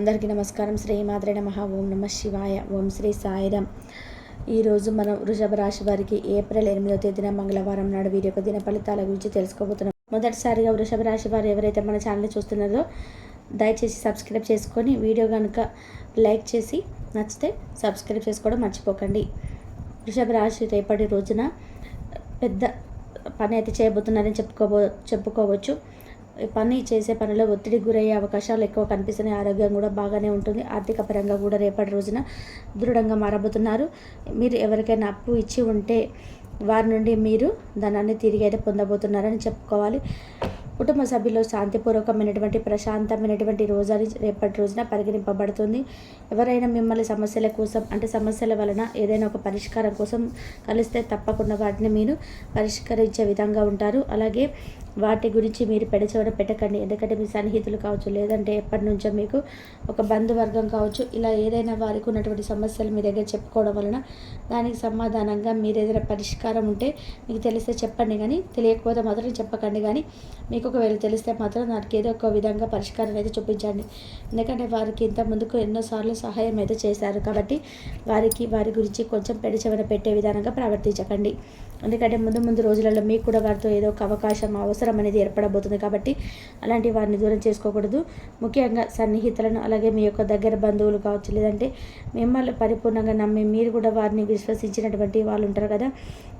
అందరికీ నమస్కారం. శ్రీ మాద్రే నమ. ఓం నమ శివాయ. ఓం శ్రీ సాయిరామ్ ఈరోజు మనం వృషభ రాశి వారికి ఏప్రిల్ ఎనిమిదో తేదీన మంగళవారం నాడు వీరి యొక్క దిన ఫలితాల గురించి తెలుసుకోబోతున్నాం. మొదటిసారిగా వృషభ రాశి వారు ఎవరైతే మన ఛానల్ చూస్తున్నారో దయచేసి సబ్స్క్రైబ్ చేసుకొని వీడియో కనుక లైక్ చేసి నచ్చితే సబ్స్క్రైబ్ చేసుకోవడం మర్చిపోకండి. వృషభ రాశి రేపటి రోజున పెద్ద పని అయితే చేయబోతున్నారని చెప్పుకోబో చెప్పుకోవచ్చు. పని చేసే పనిలో ఒత్తిడి గురయ్యే అవకాశాలు ఎక్కువ కనిపిస్తున్నాయి ఆరోగ్యం కూడా బాగానే ఉంటుంది. ఆర్థిక పరంగా కూడా రేపటి రోజున దృఢంగా మారబోతున్నారు. మీరు ఎవరికైనా అప్పు ఇచ్చి ఉంటే వారి నుండి మీరు ధనాన్ని తిరిగి అయితే పొందబోతున్నారని చెప్పుకోవాలి. కుటుంబ సభ్యులు శాంతిపూర్వకమైనటువంటి ప్రశాంతమైనటువంటి రోజాని రేపటి రోజున పరిగణింపబడుతుంది. ఎవరైనా మిమ్మల్ని సమస్యల కోసం అంటే సమస్యల వలన ఏదైనా ఒక పరిష్కారం కోసం కలిస్తే తప్పకుండా వాటిని మీరు పరిష్కరించే విధంగా ఉంటారు. అలాగే వాటి గురించి మీరు పెడచెవడ పెట్టకండి. ఎందుకంటే మీ సన్నిహితులు కావచ్చు లేదంటే ఎప్పటి నుంచో మీకు ఒక బంధువర్గం కావచ్చు ఇలా ఏదైనా వారికి ఉన్నటువంటి సమస్యలు మీ దగ్గర చెప్పుకోవడం వలన దానికి సమాధానంగా మీరు ఏదైనా పరిష్కారం ఉంటే మీకు తెలిస్తే చెప్పండి కానీ తెలియకపోతే మాత్రం చెప్పకండి కానీ మీకు ఒకవేళ తెలిస్తే మాత్రం దానికి ఏదో ఒక విధంగా పరిష్కారం అయితే చూపించండి. ఎందుకంటే వారికి ఇంత ముందుకు ఎన్నోసార్లు సహాయం అయితే చేశారు కాబట్టి వారికి వారి గురించి కొంచెం పెడిచెవన పెట్టే విధానంగా ప్రవర్తించకండి. ఎందుకంటే ముందు ముందు రోజులలో మీకు కూడా వారితో ఏదో ఒక అవకాశం అవసరం అనేది ఏర్పడబోతుంది కాబట్టి అలాంటి వారిని దూరం చేసుకోకూడదు. ముఖ్యంగా సన్నిహితులను అలాగే మీ యొక్క దగ్గర బంధువులు కావచ్చు లేదంటే మిమ్మల్ని పరిపూర్ణంగా నమ్మి మీరు కూడా వారిని విశ్వసించినటువంటి వాళ్ళు ఉంటారు కదా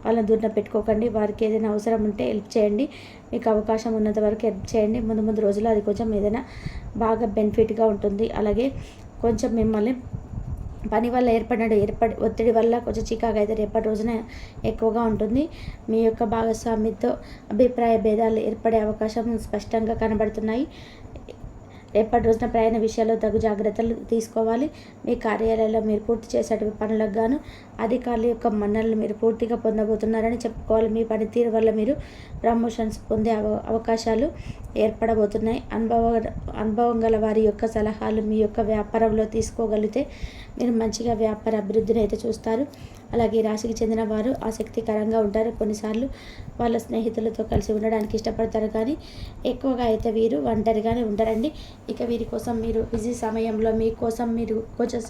వాళ్ళని దూరం పెట్టుకోకండి. వారికి ఏదైనా అవసరం ఉంటే హెల్ప్ చేయండి. మీకు అవకాశం ఉన్నంత వరకు హెల్ప్ చేయండి. ముందు ముందు రోజుల్లో అది కొంచెం ఏదైనా బాగా బెనిఫిట్గా ఉంటుంది. అలాగే కొంచెం మిమ్మల్ని పని వల్ల ఏర్పడిన ఏర్పడి ఒత్తిడి వల్ల కొంచెం చికాకు అయితే రేపటి రోజున ఎక్కువగా ఉంటుంది. మీ యొక్క భాగస్వామితో అభిప్రాయ భేదాలు ఏర్పడే అవకాశం స్పష్టంగా కనబడుతున్నాయి. రేపటి రోజున ప్రయాణ విషయాల్లో తగు జాగ్రత్తలు తీసుకోవాలి. మీ కార్యాలయంలో మీరు పూర్తి చేసేటువంటి పనులకు గాను అధికారుల యొక్క మన్నలను మీరు పూర్తిగా పొందబోతున్నారని చెప్పుకోవాలి. మీ పనితీరు వల్ల మీరు ప్రమోషన్స్ పొందే అవ అవకాశాలు ఏర్పడబోతున్నాయి. అనుభవ అనుభవం గల వారి యొక్క సలహాలు మీ యొక్క వ్యాపారంలో తీసుకోగలిగితే మీరు మంచిగా వ్యాపార అభివృద్ధిని అయితే చూస్తారు. అలాగే రాశికి చెందిన వారు ఆసక్తికరంగా ఉంటారు. కొన్నిసార్లు వాళ్ళ స్నేహితులతో కలిసి ఉండడానికి ఇష్టపడతారు. కానీ ఎక్కువగా అయితే వీరు ఒంటరిగానే ఉంటారండి ఇక వీరి కోసం మీరు బిజీ సమయంలో మీకోసం మీరు కొంచెం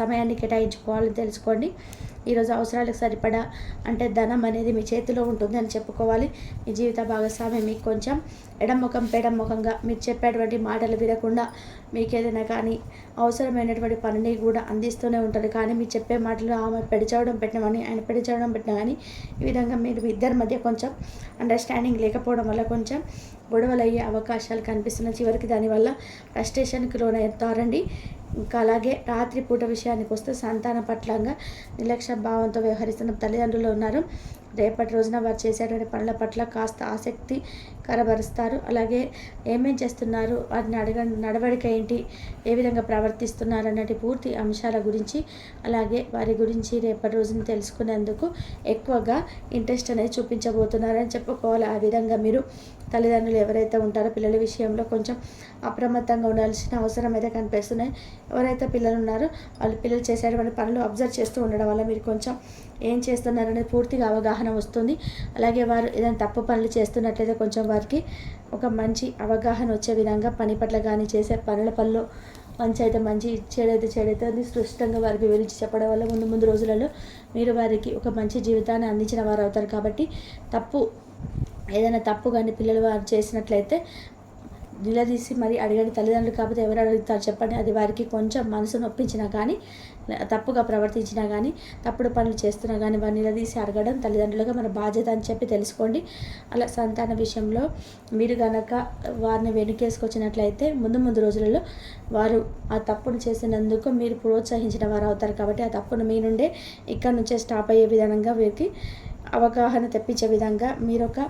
సమయాన్ని కేటాయించుకోవాలని తెలుసుకోండి. ఈరోజు అవసరాలకు సరిపడా అంటే ధనం అనేది మీ చేతిలో ఉంటుంది అని చెప్పుకోవాలి. మీ జీవిత భాగస్వామి మీకు కొంచెం ఎడముఖం పెడముఖంగా మీరు చెప్పేటువంటి మాటలు వినకుండా మీకు ఏదైనా కానీ అవసరమైనటువంటి పనిని కూడా అందిస్తూనే ఉంటారు. కానీ మీరు చెప్పే మాటలు ఆమె పెడిచవడం పెట్టినవని ఆయన పెడిచవడం పెట్టిన కానీ ఈ విధంగా మీరు ఇద్దరి మధ్య కొంచెం అండర్స్టాండింగ్ లేకపోవడం వల్ల కొంచెం గొడవలు అయ్యే అవకాశాలు కనిపిస్తున్నాయి. చివరికి దానివల్ల ఫ్రస్ట్రేషన్కి లోనవుతారండి ఇంకా అలాగే రాత్రిపూట విషయానికి వస్తే సంతాన పట్లంగా నిర్లక్ష్య భావంతో వ్యవహరిస్తున్న తల్లిదండ్రులు ఉన్నారు. రేపటి రోజున వారు చేసేటువంటి పనుల పట్ల కాస్త ఆసక్తి కనబరుస్తారు. అలాగే ఏమేం చేస్తున్నారు? వారిని అడగ నడవడిక ఏంటి? ఏ విధంగా ప్రవర్తిస్తున్నారు? అన్నటి పూర్తి అంశాల గురించి అలాగే వారి గురించి రేపటి రోజున తెలుసుకునేందుకు ఎక్కువగా ఇంట్రెస్ట్ అనేది చూపించబోతున్నారని చెప్పుకోవాలి. ఆ విధంగా మీరు తల్లిదండ్రులు ఎవరైతే ఉంటారో పిల్లల విషయంలో కొంచెం అప్రమత్తంగా ఉండాల్సిన అవసరం అయితే కనిపిస్తున్నాయి. ఎవరైతే పిల్లలు ఉన్నారో వాళ్ళు పిల్లలు చేసేటువంటి పనులు అబ్జర్వ్ చేస్తూ ఉండడం వల్ల మీరు కొంచెం ఏం చేస్తున్నారనేది పూర్తిగా అవగాహన వస్తుంది. అలాగే వారు ఏదైనా తప్పు పనులు చేస్తున్నట్లయితే కొంచెం వారికి ఒక మంచి అవగాహన వచ్చే విధంగా పని పట్ల కానీ చేసే పనుల పనులు మంచి అయితే మంచి చెడైతే చెడైతే అది స్పష్టంగా వారికి వివరించి చెప్పడం వల్ల ముందు ముందు రోజులలో మీరు వారికి ఒక మంచి జీవితాన్ని అందించిన వారు అవుతారు. కాబట్టి తప్పు ఏదైనా తప్పు కానీ పిల్లలు వారు చేసినట్లయితే నిలదీసి మరి అడిగాడు తల్లిదండ్రులు కాకపోతే ఎవరు అడుగుతారు చెప్పండి. అది వారికి కొంచెం మనసు నొప్పించినా కానీ తప్పుగా ప్రవర్తించినా కానీ తప్పుడు పనులు చేస్తున్నా కానీ వారిని నిలదీసి అడగడం తల్లిదండ్రులుగా మన బాధ్యత అని చెప్పి తెలుసుకోండి. అలా సంతాన విషయంలో మీరు కనుక వారిని వెనుకేసుకొచ్చినట్లయితే ముందు ముందు రోజులలో వారు ఆ తప్పును చేసినందుకు మీరు ప్రోత్సహించిన వారు అవుతారు కాబట్టి ఆ తప్పును మీ నుండే ఇక్కడ నుంచే స్టాప్ అయ్యే విధానంగా వీరికి అవగాహన తెప్పించే విధంగా మీరు ఒక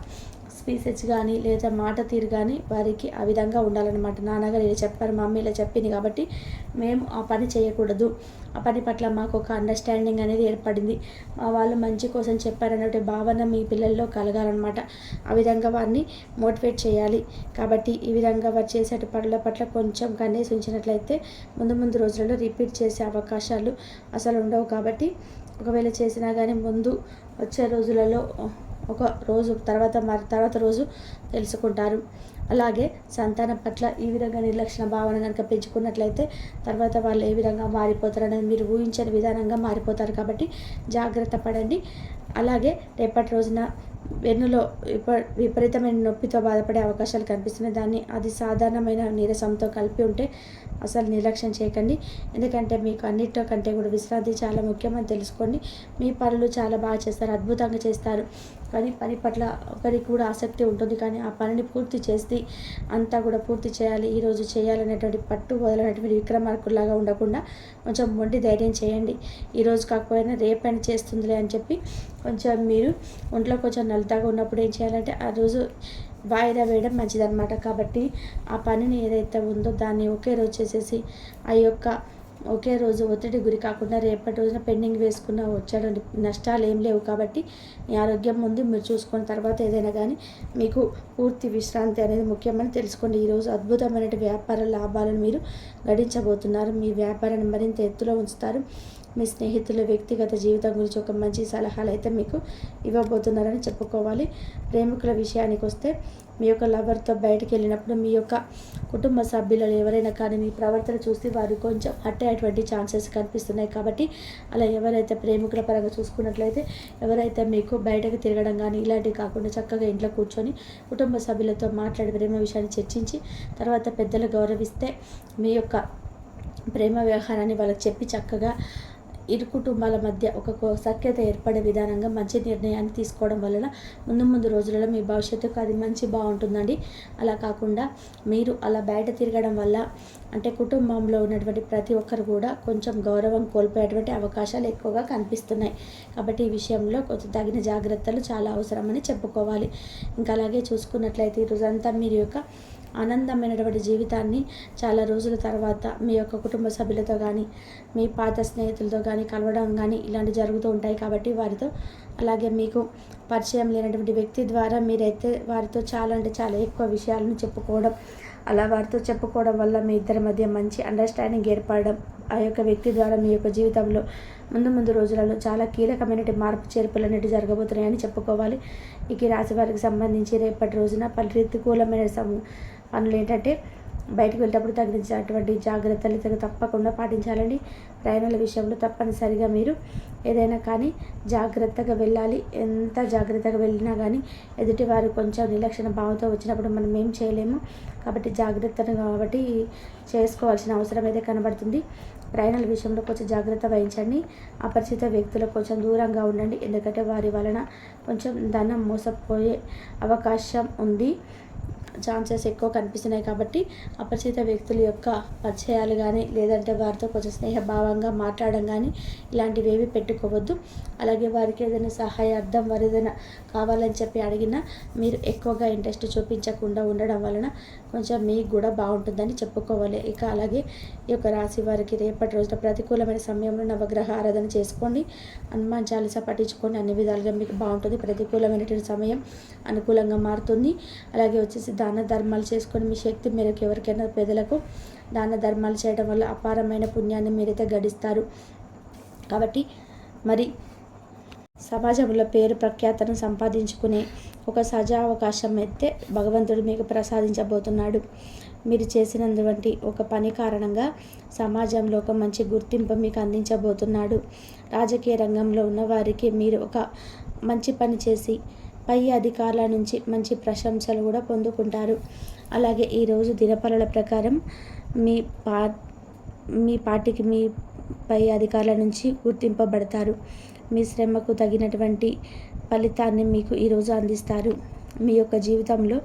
స్పీచెస్ కానీ లేదా మాట తీరు కానీ వారికి ఆ విధంగా ఉండాలన్నమాట. నాన్నగారు ఇలా చెప్పారు మమ్మీ ఇలా చెప్పింది కాబట్టి మేము ఆ పని చేయకూడదు. ఆ పని పట్ల మాకు ఒక అండర్స్టాండింగ్ అనేది ఏర్పడింది. మా వాళ్ళు మంచి కోసం చెప్పారనే భావన మీ పిల్లల్లో కలగాలన్నమాట. ఆ విధంగా వారిని మోటివేట్ చేయాలి. కాబట్టి ఈ విధంగా వారు చేసే పనుల పట్ల కొంచెం కన్నేసి ఉంచినట్లయితే ముందు ముందు రోజులలో రిపీట్ చేసే అవకాశాలు అసలు ఉండవు కాబట్టి ఒకవేళ చేసినా కానీ ముందు వచ్చే రోజులలో ఒక రోజు తర్వాత మరి తర్వాత రోజు తెలుసుకుంటారు. అలాగే సంతానం పట్ల ఈ విధంగా నిర్లక్షణ భావన కనుక పెంచుకున్నట్లయితే తర్వాత వాళ్ళు ఏ విధంగా మారిపోతారు అనేది మీరు ఊహించని విధానంగా మారిపోతారు కాబట్టి జాగ్రత్త పడండి. అలాగే రేపటి రోజున వెన్నులో విప విపరీతమైన నొప్పితో బాధపడే అవకాశాలు కనిపిస్తున్నాయి. దాన్ని అది సాధారణమైన నీరసంతో కలిపి ఉంటే అసలు నిర్లక్ష్యం చేయకండి. ఎందుకంటే మీకు అన్నిటితో కంటే కూడా విశ్రాంతి చాలా ముఖ్యమని తెలుసుకోండి. మీ పనులు చాలా బాగా చేస్తారు అద్భుతంగా చేస్తారు. కానీ పని పట్ల ఒకరికి కూడా ఆసక్తి ఉంటుంది. కానీ ఆ పనిని పూర్తి చేసి అంతా కూడా పూర్తి చేయాలి. ఈరోజు చేయాలనేటువంటి పట్టు మొదలైనటువంటి విక్రమార్కుల్లాగా ఉండకుండా కొంచెం మొండి ధైర్యం చేయండి. ఈరోజు కాకపోయినా రేపని చేస్తుందిలే అని చెప్పి కొంచెం మీరు ఒంట్లో కొంచెం నలుతాగా ఉన్నప్పుడు ఏం చేయాలంటే ఆ రోజు వాయిదా వేయడం మంచిదన్నమాట. కాబట్టి ఆ పనిని ఏదైతే ఉందో దాన్ని ఒకే రోజు చేసేసి ఆ యొక్క ఒకే రోజు ఒత్తిడి గురి కాకుండా రేపటి రోజున పెండింగ్ వేసుకున్న వచ్చాడు నష్టాలు ఏం లేవు. కాబట్టి మీ ఆరోగ్యం ముందు మీరు చూసుకున్న తర్వాత ఏదైనా కానీ మీకు పూర్తి విశ్రాంతి అనేది ముఖ్యమని తెలుసుకోండి. ఈరోజు అద్భుతమైన వ్యాపార లాభాలను మీరు గడించబోతున్నారు. మీ వ్యాపారాన్ని మరింత ఎత్తులో ఉంచుతారు. మీ స్నేహితుల వ్యక్తిగత జీవితం గురించి ఒక మంచి సలహాలు అయితే మీకు ఇవ్వబోతున్నారని చెప్పుకోవాలి. ప్రేమికుల విషయానికి వస్తే మీ యొక్క లవర్తో బయటకు వెళ్ళినప్పుడు మీ యొక్క కుటుంబ సభ్యులలో ఎవరైనా కానీ మీ ప్రవర్తన చూసి వారు కొంచెం అట్టేటువంటి ఛాన్సెస్ కనిపిస్తున్నాయి. కాబట్టి అలా ఎవరైతే ప్రేమికుల పరంగా చూసుకున్నట్లయితే ఎవరైతే మీకు బయటకు తిరగడం కానీ ఇలాంటివి కాకుండా చక్కగా ఇంట్లో కూర్చొని కుటుంబ సభ్యులతో మాట్లాడి ప్రేమ విషయాన్ని చర్చించి తర్వాత పెద్దలు గౌరవిస్తే మీ యొక్క ప్రేమ వ్యవహారాన్ని వాళ్ళకి చెప్పి చక్కగా ఇరు కుటుంబాల మధ్య ఒక సఖ్యత ఏర్పడే విధానంగా మంచి నిర్ణయాన్ని తీసుకోవడం వలన ముందు ముందు రోజులలో మీ భవిష్యత్తుకు అది మంచి బాగుంటుందండి. అలా కాకుండా మీరు అలా బయట తిరగడం వల్ల అంటే కుటుంబంలో ఉన్నటువంటి ప్రతి ఒక్కరు కూడా కొంచెం గౌరవం కోల్పోయేటువంటి అవకాశాలు ఎక్కువగా కనిపిస్తున్నాయి. కాబట్టి ఈ విషయంలో కొంచెం తగిన జాగ్రత్తలు చాలా అవసరమని చెప్పుకోవాలి. ఇంకా అలాగే చూసుకున్నట్లయితే ఈరోజంతా మీరు యొక్క ఆనందమైనటువంటి జీవితాన్ని చాలా రోజుల తర్వాత మీ యొక్క కుటుంబ సభ్యులతో కానీ మీ పాత స్నేహితులతో కానీ కలవడం కానీ ఇలాంటివి జరుగుతూ ఉంటాయి కాబట్టి వారితో అలాగే మీకు పరిచయం లేనటువంటి వ్యక్తి ద్వారా మీరైతే వారితో చాలా అంటే చాలా ఎక్కువ విషయాలను చెప్పుకోవడం అలా వారితో చెప్పుకోవడం వల్ల మీ ఇద్దరి మధ్య మంచి అండర్స్టాండింగ్ ఏర్పడడం ఆ యొక్క వ్యక్తి ద్వారా మీ యొక్క జీవితంలో ముందు ముందు రోజులలో చాలా కీలకమైన మార్పు చేర్పులు అనేవి జరగబోతున్నాయని చెప్పుకోవాలి. ఇక రాశి వారికి సంబంధించి రేపటి రోజున ప్రతికూలమైన పనులు ఏంటంటే బయటకు వెళ్ళేటప్పుడు తగ్గించినటువంటి జాగ్రత్తలు తగ్గ తప్పకుండా పాటించాలండి. ప్రయాణాల విషయంలో తప్పనిసరిగా మీరు ఏదైనా కానీ జాగ్రత్తగా వెళ్ళాలి. ఎంత జాగ్రత్తగా వెళ్ళినా కానీ ఎదుటి వారు కొంచెం నిర్లక్ష్య భావంతో వచ్చినప్పుడు మనం ఏం చేయలేము. కాబట్టి జాగ్రత్తను కాబట్టి చేసుకోవాల్సిన అవసరం అయితే కనబడుతుంది. ప్రయాణాల విషయంలో కొంచెం జాగ్రత్త వహించండి. అపరిచిత వ్యక్తులకు కొంచెం దూరంగా ఉండండి. ఎందుకంటే వారి వలన కొంచెం ధనం మోసపోయే అవకాశం ఉంది. ఛాన్సెస్ ఎక్కువ కనిపిస్తున్నాయి కాబట్టి అపరిచిత వ్యక్తుల యొక్క పరిచయాలు కానీ లేదంటే వారితో కొంచెం స్నేహభావంగా మాట్లాడడం కానీ ఇలాంటివి ఏవి పెట్టుకోవద్దు. అలాగే వారికి ఏదైనా సహాయార్థం వారు ఏదైనా కావాలని చెప్పి అడిగినా మీరు ఎక్కువగా ఇంట్రెస్ట్ చూపించకుండా ఉండడం వలన కొంచెం మీకు కూడా బాగుంటుందని చెప్పుకోవాలి. ఇక అలాగే ఈ యొక్క రాశి వారికి రేపటి రోజున ప్రతికూలమైన సమయంలో నవగ్రహ ఆరాధన చేసుకోండి. హనుమాన్ చాలీస పట్టించుకొని అన్ని విధాలుగా మీకు బాగుంటుంది. ప్రతికూలమైనటువంటి సమయం అనుకూలంగా మారుతుంది. అలాగే వచ్చేసి దాన ధర్మాలు చేసుకొని మీ శక్తి మేరకు ఎవరికైనా పేదలకు దాన ధర్మాలు చేయడం వల్ల అపారమైన పుణ్యాన్ని మీరైతే గడిస్తారు. కాబట్టి మరి సమాజంలో పేరు ప్రఖ్యాతను సంపాదించుకునే ఒక సజా అవకాశం అయితే భగవంతుడు మీకు ప్రసాదించబోతున్నాడు. మీరు చేసినటువంటి ఒక పని కారణంగా సమాజంలో ఒక మంచి గుర్తింపు మీకు అందించబోతున్నాడు. రాజకీయ రంగంలో ఉన్న వారికి మీరు ఒక మంచి పని చేసి పై అధికారుల నుంచి మంచి ప్రశంసలు కూడా పొందుకుంటారు. అలాగే ఈరోజు దినపరల ప్రకారం మీ పా మీ పార్టీకి మీ పై అధికారుల నుంచి గుర్తింపబడతారు. మీ శ్రమకు తగినటువంటి ఫలితాన్ని మీకు ఈరోజు అందిస్తారు. మీ యొక్క జీవితంలో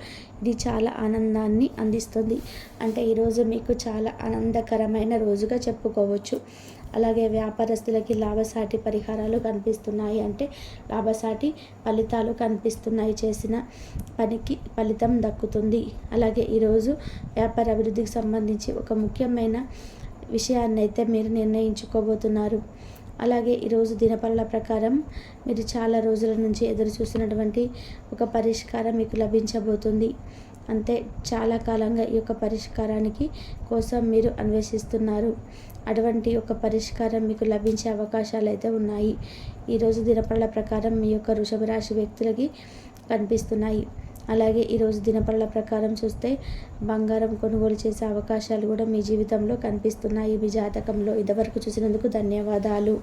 ఇది చాలా ఆనందాన్ని అందిస్తుంది. అంటే ఈరోజు మీకు చాలా ఆనందకరమైన రోజుగా చెప్పుకోవచ్చు. అలాగే వ్యాపారస్తులకి లాభసాటి పరిహారాలు కనిపిస్తున్నాయి. అంటే లాభసాటి ఫలితాలు కనిపిస్తున్నాయి. చేసిన పనికి ఫలితం దక్కుతుంది. అలాగే ఈరోజు వ్యాపార అభివృద్ధికి సంబంధించి ఒక ముఖ్యమైన విషయాన్ని అయితే మీరు నిర్ణయించుకోబోతున్నారు. అలాగే ఈరోజు దినపల్ల ప్రకారం మీరు చాలా రోజుల నుంచి ఎదురు చూస్తున్నటువంటి ఒక పరిష్కారం మీకు లభించబోతుంది. అంతే చాలా కాలంగా ఈ యొక్క పరిష్కారానికి కోసం మీరు అన్వేషిస్తున్నారు. అటువంటి ఒక పరిష్కారం మీకు లభించే అవకాశాలు అయితే ఉన్నాయి ఈరోజు దినపళ్ళ ప్రకారం మీ యొక్క వృషభ రాశి వ్యక్తులకి కనిపిస్తున్నాయి. అలాగే ఈరోజు దినపళ్ళ ప్రకారం చూస్తే బంగారం కొనుగోలు చేసే అవకాశాలు కూడా మీ జీవితంలో కనిపిస్తున్నాయి. మీ జాతకంలో ఇంతవరకు చూసినందుకు ధన్యవాదాలు.